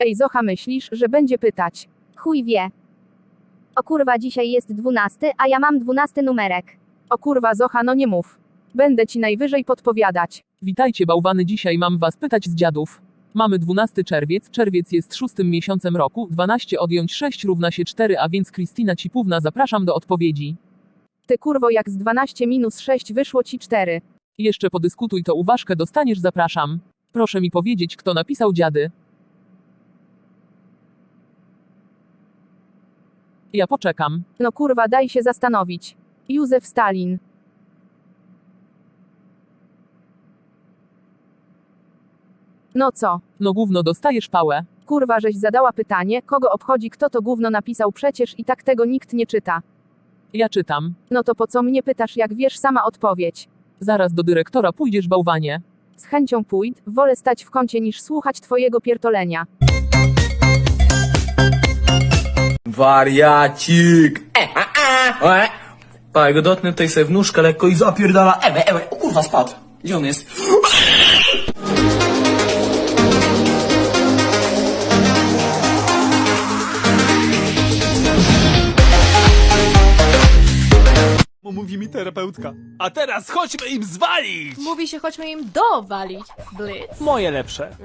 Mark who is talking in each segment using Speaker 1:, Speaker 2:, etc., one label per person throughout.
Speaker 1: Ej, Zocha, myślisz, że będzie pytać?
Speaker 2: Chuj wie. O kurwa, dzisiaj jest dwunasty, a ja mam dwunasty numerek.
Speaker 1: O kurwa, Zocha, no nie mów. Będę ci najwyżej podpowiadać.
Speaker 3: Witajcie bałwany, dzisiaj mam was pytać z dziadów. Mamy 12 czerwiec, czerwiec jest szóstym miesiącem roku, 12 odjąć 6 równa się 4, a więc Kristina Cipówna zapraszam do odpowiedzi.
Speaker 1: Ty kurwo, jak z 12 minus 6 wyszło ci 4.
Speaker 3: Jeszcze podyskutuj to uważkę dostaniesz zapraszam. Proszę mi powiedzieć kto napisał dziady. Ja poczekam.
Speaker 1: No kurwa, daj się zastanowić. Józef Stalin. No co?
Speaker 3: No gówno dostajesz pałę.
Speaker 1: Kurwa, żeś zadała pytanie, kogo obchodzi kto to gówno napisał przecież i tak tego nikt nie czyta.
Speaker 3: Ja czytam.
Speaker 1: No to po co mnie pytasz, jak wiesz sama odpowiedź?
Speaker 3: Zaraz do dyrektora pójdziesz bałwanie.
Speaker 1: Z chęcią pójdę, wolę stać w kącie niż słuchać twojego pierdolenia.
Speaker 4: Wariacik! E, a, a. E. Pa, jego dotknę tutaj sobie w nóżkę lekko i zapierdala. Ewe, ewe, o kurwa, spadł. Gdzie on jest?
Speaker 5: Mówi mi terapeutka. A teraz chodźmy im zwalić!
Speaker 6: Mówi się, chodźmy im dowalić. Blitz.
Speaker 5: Moje lepsze.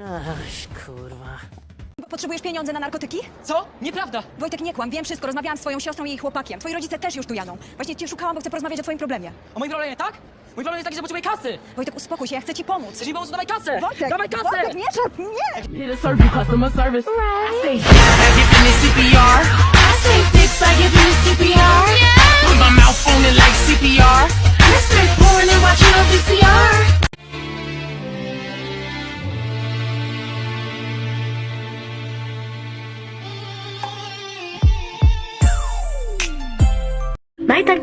Speaker 7: Potrzebujesz pieniądze na narkotyki?
Speaker 8: Co? Nieprawda!
Speaker 7: Wojtek, nie kłam, wiem wszystko, rozmawiałam z twoją siostrą i jej chłopakiem. Twoi rodzice też już tu jadą. Właśnie cię szukałam, bo chcę porozmawiać o twoim problemie.
Speaker 8: O moim problemie, tak? Mój problem jest taki, że potrzebuję kasy!
Speaker 7: Wojtek, uspokój się, ja chcę ci pomóc.
Speaker 8: Chcesz mi pomóc? Dawaj kasę!
Speaker 7: Wojtek,
Speaker 8: Dawaj kasę!
Speaker 7: Wojtek, nie szarp, nie!
Speaker 6: Need a service, customer service.
Speaker 9: Give me CPR. I say fix like give me CPR. Put my mouth like CPR. Let's start pouring and watching VCR.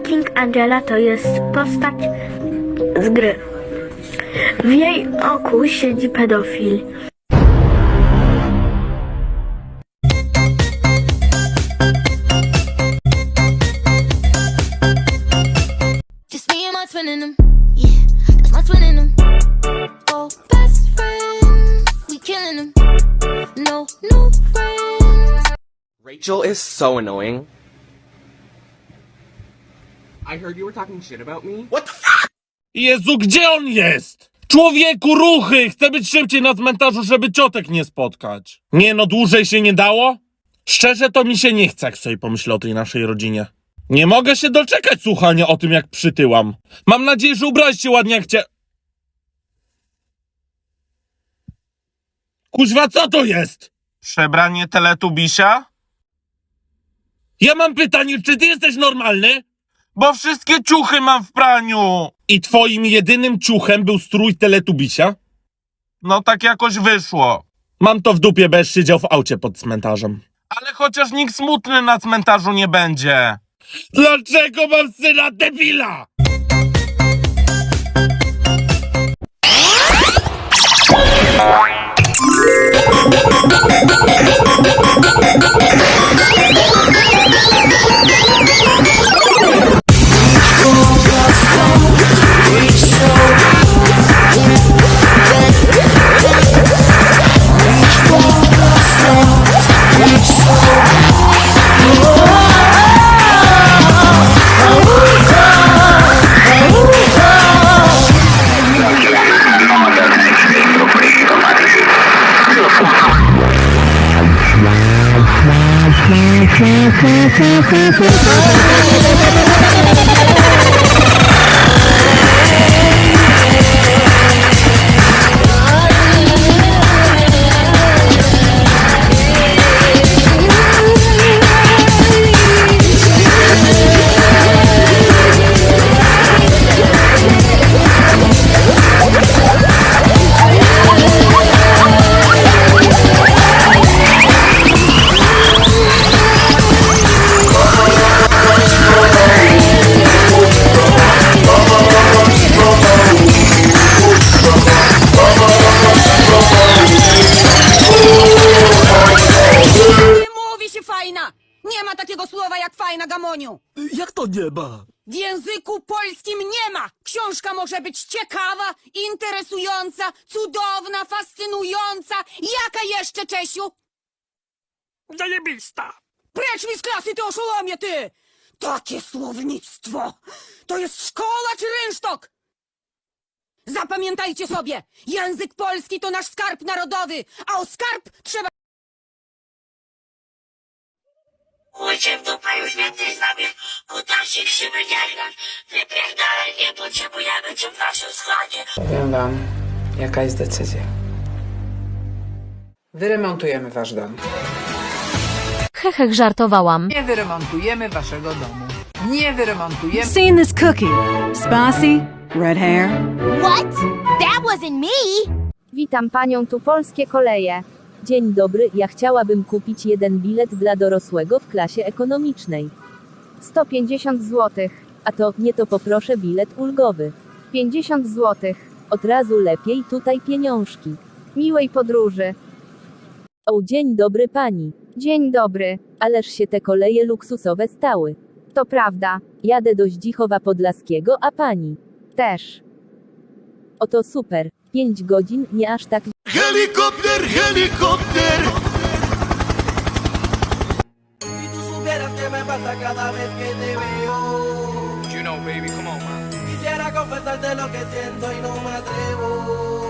Speaker 10: King Angela to jest postać z gry. W jej oku siedzi pedofil.
Speaker 4: Rachel is so annoying. I heard you were talking shit about me. What the fuck?
Speaker 5: Jezu, gdzie on jest? Człowieku, ruchy! Chcę być szybciej na cmentarzu, żeby ciotek nie spotkać. Nie no, dłużej się nie dało? Szczerze to mi się nie chce, jak sobie pomyślę o tej naszej rodzinie. Nie mogę się doczekać słuchania o tym, jak przytyłam. Mam nadzieję, że ubrałeś się ładnie, jak cię... Kuźwa, co to jest? Przebranie teletubisia? Ja mam pytanie, czy ty jesteś normalny? Bo wszystkie ciuchy mam w praniu. I twoim jedynym ciuchem był strój teletubisia? No tak jakoś wyszło. Mam to w dupie, bez siedział w aucie pod cmentarzem. Ale chociaż nikt smutny na cmentarzu nie będzie. Dlaczego mam syna debila? Thank you.
Speaker 7: ha ha ha ha ha Imponująca! Jaka jeszcze, Czesiu?
Speaker 11: Zajebista!
Speaker 7: Precz mi z klasy, ty oszołomie, ty! Takie słownictwo! To jest szkoła czy rynsztok? Zapamiętajcie sobie, język polski to nasz skarb narodowy, a o skarb trzeba...
Speaker 10: Ujcie w dupę już więcej z nami. Kutasie krzywy nie Wypierdalaj, nie potrzebujemy cię w naszym składzie.
Speaker 12: Powiem wam, jaka jest decyzja. Wyremontujemy wasz dom.
Speaker 2: Hehech, żartowałam.
Speaker 12: Nie wyremontujemy waszego domu. Nie wyremontujemy...
Speaker 7: Seen this cookie. Spicy, red hair.
Speaker 9: What? That wasn't me!
Speaker 13: Witam panią tu polskie koleje. Dzień dobry, ja chciałabym kupić jeden bilet dla dorosłego w klasie ekonomicznej. 150 zł. A to, nie to poproszę bilet ulgowy. 50 zł. Od razu lepiej tutaj pieniążki. Miłej podróży. O, dzień dobry pani. Dzień dobry. Ależ się te koleje luksusowe stały. To prawda. Jadę do Zdzichowa Podlaskiego, a pani też. Oto super. 5 godzin, nie aż tak
Speaker 11: Helikopter, helikopter!
Speaker 12: You know, baby, come on.
Speaker 14: Quisiera confesarte lo que siento y no me atrevo.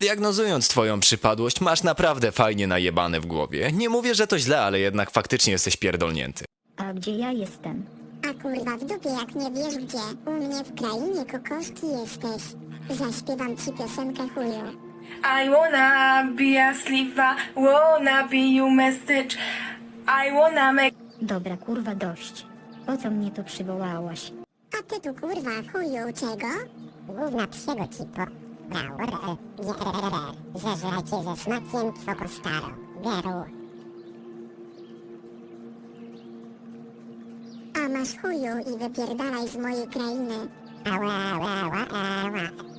Speaker 15: Diagnozując twoją przypadłość, masz naprawdę fajnie najebane w głowie. Nie mówię, że to źle, ale jednak faktycznie jesteś pierdolnięty.
Speaker 10: A gdzie ja jestem? A kurwa w dupie, jak nie wiesz gdzie. U mnie w krainie kokoszki jesteś. Zaśpiewam ci piosenkę chuju.
Speaker 6: I wanna be a sliwa, wanna be you message. I wanna make
Speaker 10: Dobra, kurwa, dość. Po co mnie tu przywołałaś? A ty tu, kurwa, chuju, czego? Główna psiego cipo. Brał, zeżrecie ze smakiem, po staro. Geru. A masz chuju i wypierdalaj z mojej krainy. Ała, ała, ała, ała.